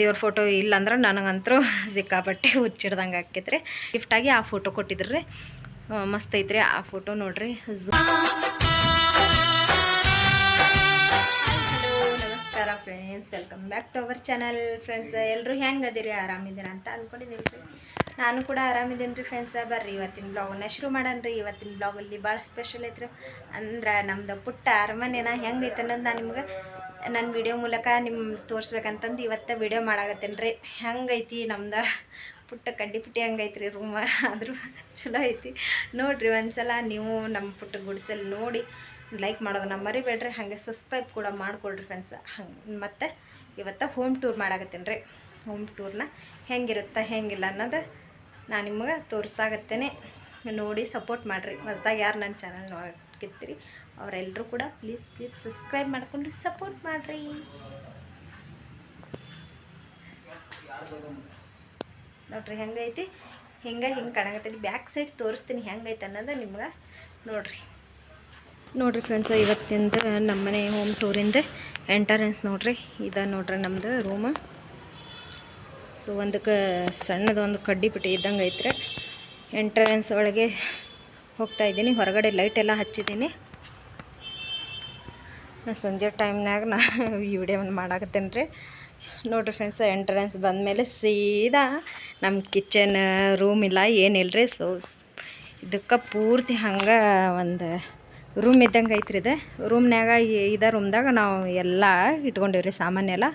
ದೇವ್ರ ಫೋಟೋ ಇಲ್ಲಂದ್ರೆ ನನಗಂತರೂ ಸಿಕ್ಕಾಪಟ್ಟೆ ಹುಚ್ಚಿಡ್ದಂಗೆ ರೀ ಗಿಫ್ಟಾಗಿ ಆ ಫೋಟೋ ಕೊಟ್ಟಿದ್ರಿ ಮಸ್ತ್ ಐತ್ರಿ ಆ ಫೋಟೋ ನೋಡ್ರಿ. ನಮಸ್ಕಾರ friends welcome back to our channel friends ಎಲ್ಲರೂ ಹೆಂಗೆ ಅದೀರಿ? ಆರಾಮಿದ್ದೀರಾ ಅಂತ ಅಂದ್ಕೊಂಡಿದ್ದೀನಿ ರೀ ನಾನು ಕೂಡ ಆರಾಮಿದ್ದೀನಿ ರೀ ಫ್ರೆಂಡ್ಸ್ ಬರ್ರಿ, ಇವತ್ತಿನ ಬ್ಲಾಗನ್ನ ಶುರು ಮಾಡೋಣ ಇವತ್ತಿನ ಬ್ಲಾಗಲ್ಲಿ ಭಾಳ ಸ್ಪೆಷಲ್ ಐತ್ರಿ. ಅಂದ್ರೆ ನಮ್ದು ಪುಟ್ಟ ಅರಮನೆನ ಹೆಂಗೈತೆ ಅನ್ನೋದು ನಾನು ನಿಮ್ಗೆ ನನ್ನ ವಿಡಿಯೋ ಮೂಲಕ ನಿಮ್ಮ ತೋರಿಸ್ಬೇಕಂತಂದು ಇವತ್ತು ವಿಡಿಯೋ ಮಾಡಾಕತ್ತೇನೆ ರೀ ಹೆಂಗೈತಿ ನಮ್ದು? ಪುಟ್ಟ ಕಡ್ಡಿ ಪುಟ್ಟಿ ಹಂಗೈತಿ ರೀ ರೂಮ ಆದರೂ ಚಲೋ ಐತಿ. ನೋಡಿರಿ ಒಂದ್ಸಲ ನೀವು ನಮ್ಮ ಪುಟ್ಟ ಗುಡಿಸಲ್ ನೋಡಿ ಲೈಕ್ ಮಾಡೋದನ್ನ ಮರಿಬೇಡ್ರಿ. ಹಾಗೆ ಸಬ್ಸ್ಕ್ರೈಬ್ ಕೂಡ ಮಾಡಿಕೊಡ್ರಿ ಫ್ರೆಂಡ್ಸ್ ಹಂಗೆ ಮತ್ತು ಇವತ್ತು ಹೋಮ್ ಟೂರ್ ಮಾಡಾಕತ್ತೇನೆ ರೀ ಹೋಮ್ ಟೂರ್ನ ಹೆಂಗಿರುತ್ತೆ, ಹೆಂಗಿಲ್ಲ ಅನ್ನೋದು ನಾನು ನಿಮಗೆ ತೋರಿಸಾಗತ್ತೇನೆ ನೋಡಿ ಸಪೋರ್ಟ್ ಮಾಡಿರಿ. ಹೊಸ್ದಾಗಿ ಯಾರು ನನ್ನ ಚಾನಲ್ ನೋಡಕ್ಕಿರ್ತೀರಿ ಅವರೆಲ್ಲರೂ ಕೂಡ ಪ್ಲೀಸ್ ಪ್ಲೀಸ್ ಸಬ್ಸ್ಕ್ರೈಬ್ ಮಾಡ್ಕೊಂಡು ಸಪೋರ್ಟ್ ಮಾಡಿರಿ. ನೋಡ್ರಿ, ಹೆಂಗೈತಿ? ಹಿಂಗೆ ಹಿಂಗೆ ಕಾಣಕತ್ತೀನಿ ಬ್ಯಾಕ್ ಸೈಡ್ ತೋರಿಸ್ತೀನಿ ಹೆಂಗೈತೆ ಅನ್ನೋದು ನಿಮ್ಗೆ ನೋಡ್ರಿ. ನೋಡ್ರಿ ಫ್ರೆಂಡ್ಸ್ ಇವತ್ತಿಂದ ನಮ್ಮನೆ ಹೋಮ್ ಟೂರಿಂದ ಎಂಟರೆನ್ಸ್ ನೋಡ್ರಿ. ಇದ ನೋಡ್ರಿ ನಮ್ಮದು ರೂಮ್ ಸೊ ಒಂದಕ್ಕೆ ಸಣ್ಣದು ಒಂದು ಕಡ್ಡಿ ಬಿಟ್ಟು ಇದ್ದಂಗೆ ಐತ್ರಿ. ಎಂಟ್ರೆನ್ಸ್ ಒಳಗೆ ಹೋಗ್ತಾ ಇದ್ದೀನಿ. ಹೊರಗಡೆ ಲೈಟ್ ಎಲ್ಲ ಹಚ್ಚಿದ್ದೀನಿ. ಸಂಜೆ ಟೈಮ್ನಾಗ ನಾ ವಿಡಿಯೋವನ್ನು ಮಾಡಾಕತ್ತೇನೆ ರೀ. ನೋಡಿರಿ ಫ್ರೆಂಡ್ಸ್ ಎಂಟ್ರೆನ್ಸ್ ಬಂದ ಮೇಲೆ ಸೀದಾ ನಮ್ಮ ಕಿಚನ್ ರೂಮ್ ಇಲ್ಲ, ಏನಿಲ್ಲ ರೀ. ಸೊ ಇದಕ್ಕೆ ಪೂರ್ತಿ ಹಂಗೆ ಒಂದು ರೂಮ್ ಇದ್ದಂಗೆ ಐತ್ರಿ ಇದೆ. ರೂಮ್ನಾಗ ಇದೇ ರೂಮ್ದಾಗ ನಾವು ಎಲ್ಲ ಇಟ್ಕೊಂಡೇವ್ರಿ ಸಾಮಾನೆಲ್ಲ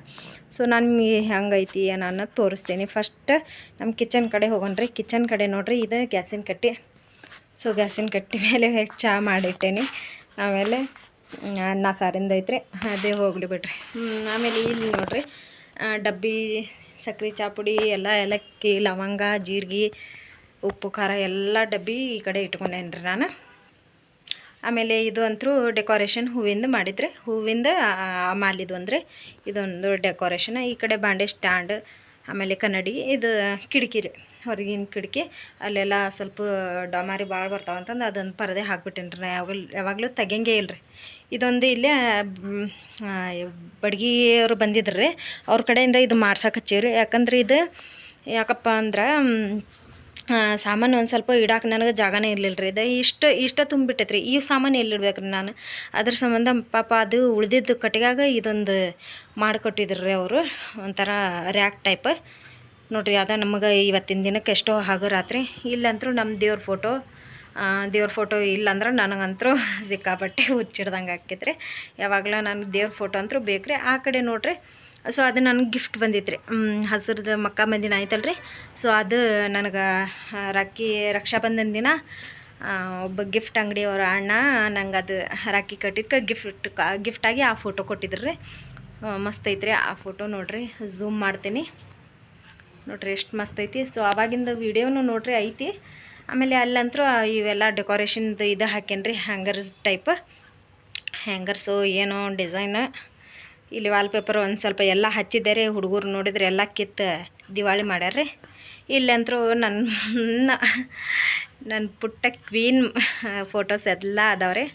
ಸೊ ನಾನು ಹೆಂಗೈತಿ ನಾನು ತೋರಿಸ್ತೀನಿ. ಫಸ್ಟ್ ನಮ್ಮ ಕಿಚನ್ ಕಡೆ ಹೋಗೋಣ್ರಿ ಕಿಚನ್ ಕಡೆ ನೋಡ್ರಿ, ಇದು ಗ್ಯಾಸಿನ ಕಟ್ಟಿ. ಸೊ ಗ್ಯಾಸಿನ ಕಟ್ಟಿ ಮೇಲೆ ಚಹಾ ಮಾಡಿಟ್ಟೇನಿ. ಆಮೇಲೆ ಅನ್ನ ಸಾರಿಂದ ಐತ್ರಿ. ಅದೇ ಹೋಗ್ಲಿ ಬಿಡ್ರಿ. ಆಮೇಲೆ ಇಲ್ಲಿ ನೋಡ್ರಿ ಡಬ್ಬಿ, ಸಕ್ರೆ, ಚಾ ಪುಡಿ ಎಲ್ಲ ಏಲಕ್ಕಿ, ಲವಂಗ, ಜೀರಿಗೆ, ಉಪ್ಪು, ಖಾರ ಎಲ್ಲ ಡಬ್ಬಿ ಈ ಕಡೆ ಇಟ್ಕೊಂಡೇನಿ ರೀ ನಾನು. ಆಮೇಲೆ ಇದು ಅಂತೂ ಡೆಕೋರೇಷನ್ ಹೂವಿಂದ ಮಾಡಿದ್ರೆ. ಹೂವಿಂದ ಮಾಲಿದು ಅಂದರೆ ಇದೊಂದು ಡೆಕೋರೇಷನ್. ಈ ಕಡೆ ಬಾಂಡೆ ಸ್ಟ್ಯಾಂಡ್ ಆಮೇಲೆ ಕನ್ನಡಿ, ಇದು ಕಿಟಕಿ ರೀ, ಹೊರಗಿನ ಕಿಟಕಿ. ಅಲ್ಲೆಲ್ಲ ಸ್ವಲ್ಪ ಡಮಾರಿ ಭಾಳ ಬರ್ತಾವಂತಂದು ಅದೊಂದು ಪರದೆ ಹಾಕ್ಬಿಟ್ಟೇನಿ ರೀ ಯಾವಾಗಲೂ ಯಾವಾಗಲೂ ತೆಗಿಯಂಗೇ ಇಲ್ಲ ರೀ ಇದೊಂದು ಇಲ್ಲೇ ಬಡ್ಗಿಯವರು ಬಂದಿದ್ರು ರೀ, ಅವ್ರ ಕಡೆಯಿಂದ ಇದು ಮಾಡ್ಸಕ್ಕೆ ಹಚ್ಚೀವಿ ರೀ ಯಾಕಂದ್ರೆ ಇದು ಯಾಕಪ್ಪ ಅಂದ್ರೆ ಸಾಮಾನು ಒಂದು ಸ್ವಲ್ಪ ಇಡಾಕ ನನಗೆ ಜಾಗನೇ ಇರಲಿಲ್ಲ ರೀ ಇದು ಇಷ್ಟು, ಇಷ್ಟ ತುಂಬಿಟ್ಟೈತೆ ರೀ ಈ ಸಾಮಾನು ಎಲ್ಲಿಡ್ಬೇಕು ರೀ ನಾನು? ಅದ್ರ ಸಂಬಂಧ ಪಾಪ ಅದು ಉಳ್ದಿದ್ದು ಕಟ್ಟಿಗಾಗ ಇದೊಂದು ಮಾಡಿಕೊಟ್ಟಿದ್ರು ರೀ ಅವರು. ಒಂಥರ ರ್ಯಾಕ್ ಟೈಪ್ ನೋಡಿರಿ, ಅದ ನಮಗೆ ಇವತ್ತಿನ ದಿನಕ್ಕೆ ಎಷ್ಟೋ ಹಾಗು ರಾತ್ರಿ. ಇಲ್ಲಂತರೂ ನಮ್ಮ ದೇವ್ರ ಫೋಟೋ ದೇವ್ರ ಫೋಟೋ ಇಲ್ಲಂದ್ರೆ ನನಗಂತರೂ ಸಿಕ್ಕಾಪಟ್ಟೆ ಹುಚ್ಚಿಡ್ದಂಗೆ ಹಾಕಿದ್ರಿ ಯಾವಾಗಲೂ ನನಗೆ ದೇವ್ರ ಫೋಟೋ ಅಂತೂ ಬೇಕು ರೀ ಆ ಕಡೆ ನೋಡ್ರಿ ಸೊ ಅದು ನನಗೆ ಗಿಫ್ಟ್ ಬಂದಿತ್ತು ರೀ ಹಸಿರದ ಮಕ್ಕ ಆಯ್ತಲ್ಲ ರೀ ಸೊ ಅದು ನನಗೆ ರಾಖಿ ರಕ್ಷಾಬಂಧನ ದಿನ ಒಬ್ಬ ಗಿಫ್ಟ್ ಅಂಗಡಿಯವ್ರ ಅಣ್ಣ ನಂಗೆ ಅದು ರಾಖಿ ಕಟ್ಟಿದ್ಕೆ ಗಿಫ್ಟ್ ಗಿಫ್ಟಾಗಿ ಆ ಫೋಟೋ ಕೊಟ್ಟಿದ್ರು. ರೀ ಮಸ್ತ್ ಐತ್ರಿ. ಆ ಫೋಟೋ ನೋಡಿರಿ ಝೂಮ್ ಮಾಡ್ತೀನಿ. ನೋಡಿರಿ, ಎಷ್ಟು ಮಸ್ತ್ ಐತಿ. ಸೊ ಆವಾಗಿಂದ ವೀಡಿಯೋನು ನೋಡ್ರಿ, ಐತಿ. ಆಮೇಲೆ ಅಲ್ಲಂತರೂ ಇವೆಲ್ಲ ಡೆಕೋರೇಷನ್ದು ಇದು ಹಾಕೇನ್ರಿ ಹ್ಯಾಂಗರ್ಸ್ ಟೈಪ್ ಹ್ಯಾಂಗರ್ಸು ಏನೋ ಡಿಸೈನ್ ಇಲ್ಲಿ ವಾಲ್ಪೇಪರ್ ಒಂದು ಸ್ವಲ್ಪ ಎಲ್ಲ ಹಚ್ಚಿದ್ದಾರೆ, ಹುಡುಗರು ನೋಡಿದ್ರೆ ಎಲ್ಲ ಕಿತ್ತು ದಿವಾಳಿ ಮಾಡ್ಯಾರ್ರಿ. ಇಲ್ಲಂತರೂ ನನ್ನ ನನ್ನ ಪುಟ್ಟ ಕ್ವೀನ್ ಫೋಟೋಸ್ ಎಲ್ಲ ಅದಾವ್ರಿ.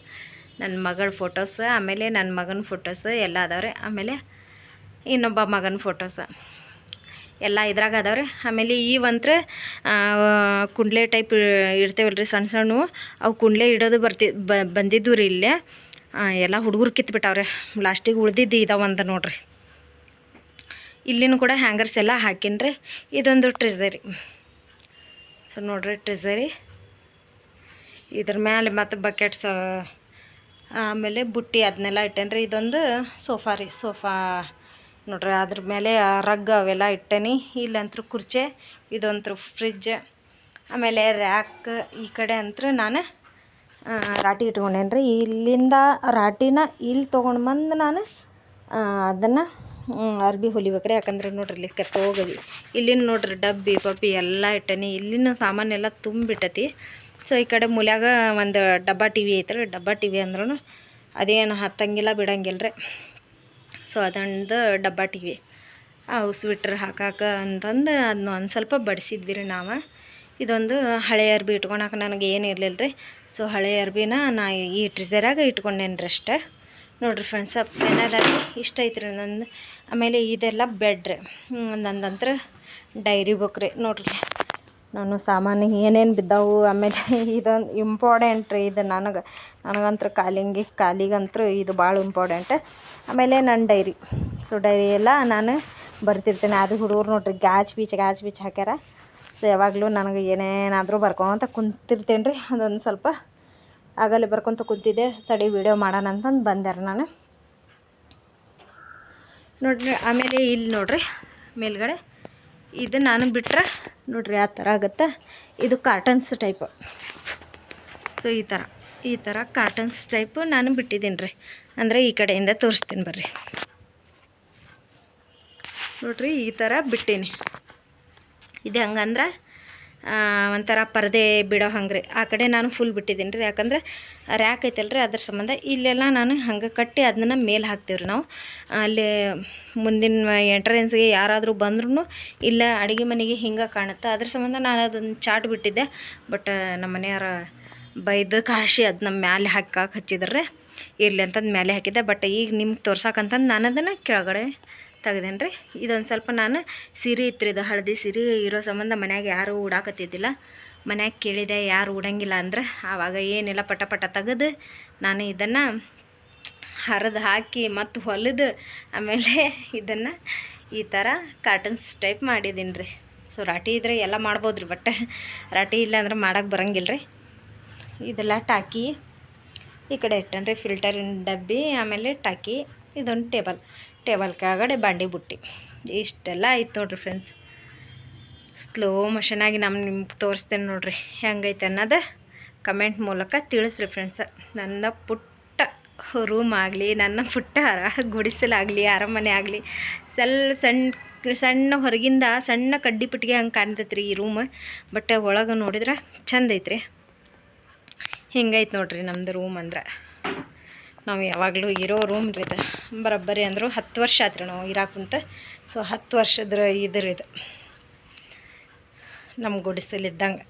ನನ್ನ ಮಗಳ ಫೋಟೋಸ್ ಆಮೇಲೆ ನನ್ನ ಮಗನ ಫೋಟೋಸ್ ಎಲ್ಲ ಅದಾವ್ರಿ. ಆಮೇಲೆ ಇನ್ನೊಬ್ಬ ಮಗನ ಫೋಟೋಸ್ ಎಲ್ಲ ಇದ್ರಾಗ ಅದಾವ್ರಿ. ಆಮೇಲೆ ಈ ಒಂತ್ರ ಕುಂಡ್ಲೆ ಟೈಪ್ ಇರ್ತೇವಲ್ರಿ ಸಣ್ಣ ಸಣ್ಣ. ಅವು ಕುಂಡ್ಲೆ ಇಡೋದು ಬರ್ತಿ ಬಂದಿದ್ದು ರೀ ಇಲ್ಲೇ. ಎಲ್ಲ ಹುಡುಗರು ಕಿತ್ಬಿಟ್ಟವ್ರೆ. ಲಾಸ್ಟಿಗೆ ಉಳ್ದಿದ್ದು ಇದಾವಂದ ನೋಡ್ರಿ. ಇಲ್ಲಿನೂ ಕೂಡ ಹ್ಯಾಂಗರ್ಸ್ ಎಲ್ಲ ಹಾಕಿನ್ರಿ. ಇದೊಂದು ಟ್ರೆಸರಿ ಸೊ ನೋಡ್ರಿ ಟ್ರೆಸರಿ ಇದ್ರ ಮೇಲೆ ಮತ್ತು ಬಕೆಟ್ಸ್ ಆಮೇಲೆ ಬುಟ್ಟಿ ಅದನ್ನೆಲ್ಲ ಇಟ್ಟೇನ್ರಿ. ಇದೊಂದು ಸೋಫಾ ರೀ. ಸೋಫಾ ನೋಡ್ರಿ, ಅದ್ರ ಮೇಲೆ ರಗ್ ಅವೆಲ್ಲ ಇಟ್ಟೇನಿ. ಇಲ್ಲಂತೂ ಕುರ್ಚೆ ಇದೊಂಥರ ಫ್ರಿಜ್ ಆಮೇಲೆ ರ್ಯಾಕ್ ಈ ಕಡೆ ಅಂತೂ ನಾನು ರಾಟಿ ಇಟ್ಕೊಂಡೇನಿ ರೀ ಇಲ್ಲಿಂದ ರಾಟಿನ ಇಲ್ಲಿ ತೊಗೊಂಡು ಬಂದು ನಾನು ಅದನ್ನು ಅರ್ಬಿ ಹೊಲಿಬೇಕ್ರಿ. ಯಾಕಂದ್ರೆ ನೋಡ್ರಿ ಇಲ್ಲಿ ಕೆತ್ತ ಹೋಗದಿ ಇಲ್ಲಿನ ನೋಡ್ರಿ ಡಬ್ಬಿ ಪಬ್ಬಿ ಎಲ್ಲ ಇಟ್ಟನಿ. ಇಲ್ಲಿನ ಸಾಮಾನೆಲ್ಲ ತುಂಬಿಟ್ಟತಿ. ಸೊ ಈ ಕಡೆ ಮೂಲ್ಯಾಗ ಒಂದು ಡಬ್ಬ ಟಿ ವಿ ಐತ್ರಿ ಡಬ್ಬ ಟಿ ವಿ ಅಂದ್ರೂ ಅದೇನು ಹತ್ತಂಗಿಲ್ಲ ಬಿಡಂಗಿಲ್ಲ ರೀ ಸೊ ಅದೊಂದು ಡಬ್ಬ ಟಿ ವಿ ಅವು ಸ್ವಿಟ್ರ್ ಹಾಕಾಕ ಅಂತಂದು ಅದನ್ನ ಒಂದು ಸ್ವಲ್ಪ ಬಡಿಸಿದ್ವಿ ರೀ ನಾವು. ಇದೊಂದು ಹಳೆ ಅರ್ಬಿ ಇಟ್ಕೊಳಕ್ಕೆ ನನಗೆ ಏನು ಇರಲಿಲ್ಲ ರೀ ಸೊ ಹಳೆ ಅರ್ಬಿನ ನಾ ಈ ಟ್ರಿಸರಾಗ ಇಟ್ಕೊಂಡೇನಿ ರೀ ಅಷ್ಟೇ. ನೋಡಿರಿ ಫ್ರೆಂಡ್ಸ್ ಫೈನಲಾಗಿ ಇಷ್ಟ ಐತ್ರಿ ನಂದು. ಆಮೇಲೆ ಇದೆಲ್ಲ ಬೆಡ್ ರೀ. ನಂದಂತ್ರ ಡೈರಿ ಬುಕ್ ರೀ. ನೋಡ್ರಿ, ನಾನು ಸಾಮಾನು ಏನೇನು ಬಿದ್ದಾವು, ಆಮೇಲೆ ಇದೊಂದು ಇಂಪಾರ್ಟೆಂಟ್ ರೀ ಇದು ನನಗೆ. ನನಗಂತ್ರ ಕಾಲಿಂಗಿ ಕಾಲಿಗಂತೂ ಇದು ಭಾಳ ಇಂಪಾರ್ಟೆಂಟ್ ಆಮೇಲೆ ನನ್ನ ಡೈರಿ ಸೊ ಡೈರಿ ಎಲ್ಲ ನಾನು ಬರ್ತಿರ್ತೇನೆ. ಅದು ಹುಡುಗರು ನೋಡ್ರಿ ಗ್ಯಾಚ್ ಬೀಚ್ ಗ್ಯಾಚ್ ಬೀಚ್ ಹಾಕ್ಯಾರ. ಸೊ ಯಾವಾಗಲೂ ನನಗೆ ಏನೇನಾದರೂ ಬರ್ಕೊತ ಕುಂತಿರ್ತೇನೆ ರೀ ಅದೊಂದು ಸ್ವಲ್ಪ ಆಗಲೇ ಬರ್ಕೊತ ಕುಂತಿದ್ದೆ. ತಡಿ ವಿಡಿಯೋ ಮಾಡೋಣ ಅಂತಂದು ಬಂದ್ಯಾರ ನಾನು. ನೋಡ್ರಿ, ಆಮೇಲೆ ಇಲ್ಲಿ ನೋಡ್ರಿ, ಮೇಲ್ಗಡೆ ಇದು ನಾನು ಬಿಟ್ಟರೆ ನೋಡ್ರಿ ಆ ಥರ ಆಗುತ್ತೆ. ಇದು ಕಾರ್ಟನ್ಸ್ ಟೈಪ್ ಸೊ ಈ ಥರ ಈ ಥರ ಕಾರ್ಟನ್ಸ್ ಟೈಪು ನಾನು ಬಿಟ್ಟಿದ್ದೀನಿ ರೀ ಅಂದರೆ ಈ ಕಡೆಯಿಂದ ತೋರಿಸ್ತೀನಿ ಬರ್ರಿ. ನೋಡ್ರಿ, ಈ ಥರ ಬಿಟ್ಟೀನಿ. ಇದು ಹಂಗಂದ್ರೆ ಒಂಥರ ಪರದೆ ಬಿಡೋ ಹಂಗೆ ಆ ಕಡೆ ನಾನು ಫುಲ್ ಬಿಟ್ಟಿದ್ದೀನಿ ರೀ ಯಾಕಂದ್ರೆ ರ್ಯಾಕ್ ಐತಲ್ಲ ರೀ ಅದ್ರ ಸಂಬಂಧ ಇಲ್ಲೆಲ್ಲ ನಾನು ಹಂಗೆ ಕಟ್ಟಿ ಅದನ್ನ ಮೇಲೆ ಹಾಕ್ತೀವಿ ರೀ ನಾವು. ಅಲ್ಲಿ ಮುಂದಿನ ಎಂಟ್ರೆನ್ಸ್ಗೆ ಯಾರಾದರೂ ಬಂದ್ರೂ ಇಲ್ಲ ಅಡುಗೆ ಮನೆಗೆ ಹಿಂಗೆ ಕಾಣುತ್ತೆ. ಅದ್ರ ಸಂಬಂಧ ನಾನು ಅದನ್ನು ಚಾಟ್ ಬಿಟ್ಟಿದ್ದೆ. ಬಟ್ ನಮ್ಮ ಮನೆಯವ್ರ ಬೈದು ಕಾಶಿ ಅದನ್ನ ಮೇಲೆ ಮ್ಯಾಲೆ ಹಾಕಕ್ಕೆ ಹಚ್ಚಿದ್ರೆ. ಇರಲಿ ಅಂತಂದು ಮೇಲೆ ಹಾಕಿದ್ದೆ. ಬಟ್ ಈಗ ನಿಮ್ಗೆ ತೋರ್ಸಕ್ಕಂತಂದು ನಾನು ಅದನ್ನು ಕೆಳಗಡೆ ತೆಗ್ದೇನೆ ರೀ ಇದೊಂದು ಸ್ವಲ್ಪ ನಾನು ಸೀರೆ ಇತ್ತು ಇದು, ಹಳದಿ ಸೀರೆ ಇರೋ ಸಂಬಂಧ ಮನ್ಯಾಗ ಯಾರೂ ಉಡಾಕತ್ತಿದ್ದಿಲ್ಲ. ಮನ್ಯಾಗ ಕೇಳಿದೆ, ಯಾರು ಉಡಂಗಿಲ್ಲ ಅಂದ್ರೆ ಆವಾಗ ಏನೆಲ್ಲ, ಪಟ ಪಟ ತೆಗೆದು ನಾನು ಇದನ್ನು ಹರಿದು ಹಾಕಿ ಮತ್ತು ಹೊಲಿದು ಆಮೇಲೆ ಇದನ್ನು ಈ ಥರ ಕಾರ್ಟನ್ಸ್ ಟೈಪ್ ಮಾಡಿದ್ದೀನಿ ರೀ ಸೊ ರಾಟಿ ಇದ್ರೆ ಎಲ್ಲ ಮಾಡ್ಬೋದು ರೀ ಬಟ್ ರಾಟಿ ಇಲ್ಲ ಅಂದ್ರೆ ಮಾಡೋಕೆ ಬರಂಗಿಲ್ಲ ರೀ ಇದೆಲ್ಲ ಟಾಕಿ ಈ ಕಡೆ ಇಟ್ಟನ್ರಿ ಫಿಲ್ಟರಿನ ಡಬ್ಬಿ, ಆಮೇಲೆ ಟಾಕಿ. ಇದೊಂದು ಟೇಬಲ್ ಟೇಬಲ್ ಕೆಳಗಡೆ ಬಾಂಡಿ ಬುಟ್ಟಿ. ಇಷ್ಟೆಲ್ಲ ಆಯ್ತು ನೋಡ್ರಿ ಫ್ರೆಂಡ್ಸ್ ಸ್ಲೋ ಮೋಷನಾಗಿ ನಮ್ಮ ನಿಮ್ಗೆ ತೋರಿಸ್ತೇನೆ ನೋಡ್ರಿ, ಹೆಂಗೈತೆ ಅನ್ನೋದು ಕಮೆಂಟ್ ಮೂಲಕ ತಿಳಿಸ್ರಿ ಫ್ರೆಂಡ್ಸ ನನ್ನ ಪುಟ್ಟ ರೂಮ್ ಆಗಲಿ, ನನ್ನ ಪುಟ್ಟ ಗುಡಿಸಲಾಗಲಿ ಅರಮನೆ ಆಗಲಿ, ಸಲ್ ಸಣ್ಣ ಸಣ್ಣ ಹೊರಗಿಂದ ಸಣ್ಣ ಕಡ್ಡಿ ಪುಟ್ಟಿಗೆ ಹಂಗೆ ಕಾಣ್ತೈತೆ ರೀ ಈ ರೂಮ್ ಬಟ್ ಒಳಗೆ ನೋಡಿದ್ರೆ ಚಂದ ಐತ್ರಿ. ಹಿಂಗೈತೆ ನೋಡ್ರಿ ನಮ್ಮದು ರೂಮ್ ಅಂದ್ರೆ. ನಾವು ಯಾವಾಗಲೂ ಇರೋ ರೂಮ್ ರೀ ಇದು. ಬರೋಬ್ಬರಿ ಅಂದರು ಹತ್ತು ವರ್ಷ ಆತ್ರಿ ನಾವು ಇರಾಕುಂತ. ಸೊ ಹತ್ತು ವರ್ಷದ ಇದ್ರ ಇದು. ನಮ್ಮ ಗುಡಿಸಲಿದ್ದಂಗೆ.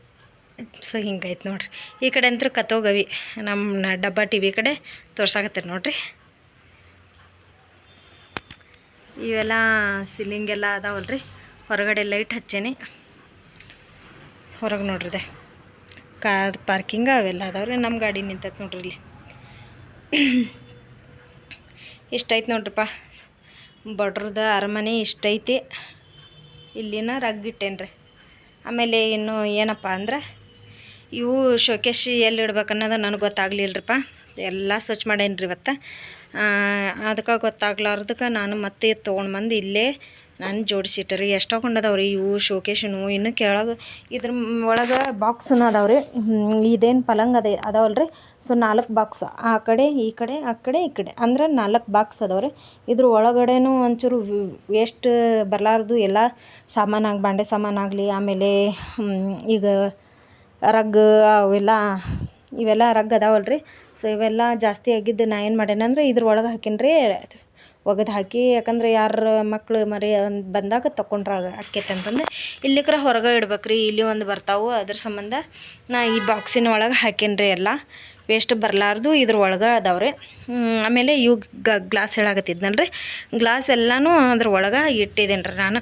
ಸೊ ಹಿಂಗೈತೆ ನೋಡ್ರಿ. ಈ ಕಡೆ ಅಂತೂ ಕತೋಗವಿ ನಮ್ಮ ಡಬ್ಬ ಟಿ ವಿ ಕಡೆ ತೋರ್ಸಾಕತ್ತೀರಿ ನೋಡ್ರಿ. ಇವೆಲ್ಲ ಸೀಲಿಂಗ್ ಎಲ್ಲ ಅದಾವಲ್ರಿ. ರೀ ಹೊರಗಡೆ ಲೈಟ್ ಹಚ್ಚೇನಿ. ಹೊರಗೆ ನೋಡ್ರಿದೆ ಕಾರ್ ಪಾರ್ಕಿಂಗ ಅವೆಲ್ಲ ಅದಾವ್ರಿ. ನಮ್ಮ ಗಾಡಿ ನಿಂತೈತೆ ನೋಡ್ರಿ ಇಲ್ಲಿ. ಇಷ್ಟೈತೆ ನೋಡ್ರಪ್ಪ. ಬಡ್ರದ ಅರಮನೆ ಇಷ್ಟೈತಿ. ಇಲ್ಲಿನ ರಗ್ಗಿಟ್ಟೇನ್ರಿ ಆಮೇಲೆ ಇನ್ನು ಏನಪ್ಪ ಅಂದ್ರೆ ಇವು ಶೋಕೇಶಿ ಎಲ್ಲಿ ಇಡ್ಬೇಕು ಅನ್ನೋದು ನನಗೆ ಗೊತ್ತಾಗ್ಲಿಲ್ಲರಿಪ್ಪ ಎಲ್ಲ ಸ್ವಚ್ಛ ಮಾಡೇನಿ ರೀ ಇವತ್ತು ಅದಕ್ಕೆ ಗೊತ್ತಾಗ್ಲಾರ್ದಕ್ಕೆ ನಾನು ಮತ್ತೆ ತೊಗೊಂಡು ಬಂದು ಇಲ್ಲೇ ನಾನು ಜೋಡಿಸಿಟ್ಟರಿ ಎಷ್ಟು ರೀ ಇವು, ಶೋಕೇಶನು, ಇನ್ನು ಕೆಳಗೆ ಇದ್ರ ಒಳಗೆ ಬಾಕ್ಸ್ನು ಅದಾವ್ರಿ. ಇದೇನು ಪಲಂಗ್ ಅದೇ ಅದಾವಲ್ರಿ. ಸೊ ನಾಲ್ಕು ಬಾಕ್ಸ್ ಆ ಕಡೆ, ಈ ಕಡೆ, ಆ ಕಡೆ, ಈ ಕಡೆ. ಅಂದ್ರೆ ನಾಲ್ಕು ಬಾಕ್ಸ್ ಅದಾವ್ರಿ. ಇದ್ರ ಒಳಗಡೆನೂ ಒಂಚೂರು ವೇಸ್ಟ್ ಬರಲಾರ್ದು ಎಲ್ಲ ಸಾಮಾನಾಗಿ ಬಾಂಡೆ ಸಾಮಾನಾಗಲಿ ಆಮೇಲೆ ಈಗ ರಗ್ ಅವೆಲ್ಲ, ಇವೆಲ್ಲ ರಗ್ ಅದಾವಲ್ರಿ. ಸೊ ಇವೆಲ್ಲ ಜಾಸ್ತಿ ಆಗಿದ್ದು ನಾ ಏನು ಮಾಡ್ಯಾನಂದ್ರೆ ಇದ್ರ ಒಳಗೆ ಹಾಕೀನಿ ಒಗದು ಹಾಕಿ, ಯಾಕಂದ್ರೆ ಯಾರ ಮಕ್ಳು ಮರಿ ಬಂದಾಗ ತಕೊಂಡ್ರೆ ಆಕೈತೆ ಅಂತಂದು. ಇಲ್ಲಿಕ್ರ ಹೊರಗೆ ಇಡ್ಬೇಕು ರೀ ಇಲ್ಲಿ ಒಂದು ಬರ್ತಾವೆ. ಅದ್ರ ಸಂಬಂಧ ನಾ ಈ ಬಾಕ್ಸಿನ ಒಳಗೆ ಹಾಕೀನಿ ರೀ ಎಲ್ಲ. ವೇಸ್ಟ್ ಬರಲಾರ್ದು ಇದ್ರ ಒಳಗೆ ಅದಾವ್ರಿ. ಆಮೇಲೆ ಇವು ಗ್ಲಾಸ್ ಹೇಳಾಗತ್ತಿದ್ನಲ್ರಿ ಗ್ಲಾಸ್ ಎಲ್ಲನೂ ಅದ್ರ ಒಳಗೆ ಇಟ್ಟಿದ್ದೀನಿ ರೀ ನಾನು.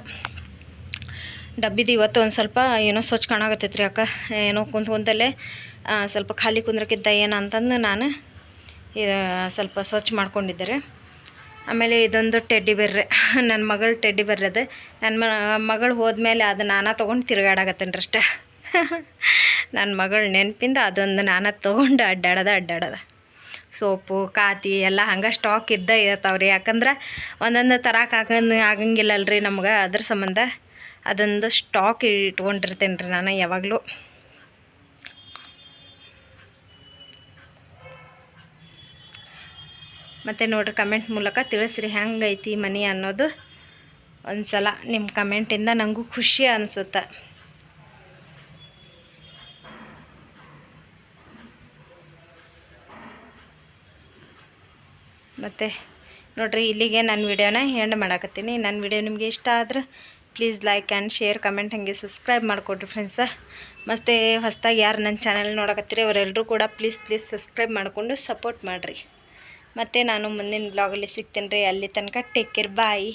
ಡಬ್ಬಿದು ಇವತ್ತು ಒಂದು ಸ್ವಲ್ಪ ಏನೋ ಸ್ವಚ್ಛ ಕಾಣಾಕತ್ತೈತ್ರಿ ಅಕ್ಕ. ಏನೋ ಕುಂತ ಕುಂತಲ್ಲೇ ಸ್ವಲ್ಪ ಖಾಲಿ ಕುಂದ್ರಕ್ಕಿದ್ದ ಏನು ಅಂತಂದು ನಾನು ಸ್ವಲ್ಪ ಸ್ವಚ್ಛ ಮಾಡ್ಕೊಂಡಿದ್ದೆ ಆಮೇಲೆ ಇದೊಂದು ಟೆಡ್ಡಿ ಬೆರ್ರೆ. ನನ್ನ ಮಗಳು ಟೆಡ್ಡಿ ಅದು ನನ್ನ ಮಗಳು ಹೋದ್ಮೇಲೆ ಅದು ನಾನಾ ತೊಗೊಂಡು ಅಷ್ಟೇ. ನನ್ನ ಮಗಳ ನೆನಪಿಂದ ಅದೊಂದು ನಾನ ತೊಗೊಂಡು ಅಡ್ಡಾಡದ ಅಡ್ಡಾಡದ. ಸೋಪು, ಕಾತಿ ಎಲ್ಲ ಹಂಗೆ ಸ್ಟಾಕ್ ಇದ್ದ ರೀ ಯಾಕಂದ್ರೆ ಒಂದೊಂದು ತರಕ್ಕೆ ಆಗಂಗ ಆಗಂಗಿಲ್ಲಲ್ರಿ ನಮ್ಗೆ ಅದ್ರ ಸಂಬಂಧ. ಅದೊಂದು ಸ್ಟಾಕ್ ಇಟ್ಕೊಂಡಿರ್ತೇನೆ ರೀ ನಾನು ಯಾವಾಗಲೂ. ಮತ್ತು ನೋಡ್ರಿ ಕಮೆಂಟ್ ಮೂಲಕ ತಿಳಿಸ್ರಿ ಹೆಂಗೈತಿ ಮನೆ ಅನ್ನೋದು. ಒಂದು ಸಲ ನಿಮ್ಮ ಕಮೆಂಟಿಂದ ನನಗೂ ಖುಷಿ ಅನಿಸುತ್ತೆ. ಮತ್ತು ನೋಡ್ರಿ ಇಲ್ಲಿಗೆ ನನ್ನ ವಿಡಿಯೋನ ಎಂಡ್ ಮಾಡಾಕತ್ತೀನಿ. ನನ್ನ ವಿಡಿಯೋ ನಿಮಗೆ ಇಷ್ಟ ಆದ್ರೆ please like and share comment ಹಾಗೆ ಸಬ್ಸ್ಕ್ರೈಬ್ ಮಾಡಿಕೊಡ್ರಿ ಫ್ರೆಂಡ್ಸ ಮತ್ತು ಹೊಸ್ದಾಗಿ ಯಾರು ನನ್ನ ಚಾನಲ್ ನೋಡಕತ್ತೀರಿ ಅವರೆಲ್ಲರೂ ಕೂಡ ಪ್ಲೀಸ್ ಪ್ಲೀಸ್ ಸಬ್ಸ್ಕ್ರೈಬ್ ಮಾಡಿಕೊಂಡು ಸಪೋರ್ಟ್ ಮಾಡಿರಿ. ಮತ್ತು ನಾನು ಮುಂದಿನ ಬ್ಲಾಗಲ್ಲಿ ಸಿಗ್ತೇನೆ ರೀ ಅಲ್ಲಿ ತನಕ ಟೇಕ್ ಕೇರ್ ಬಾಯ್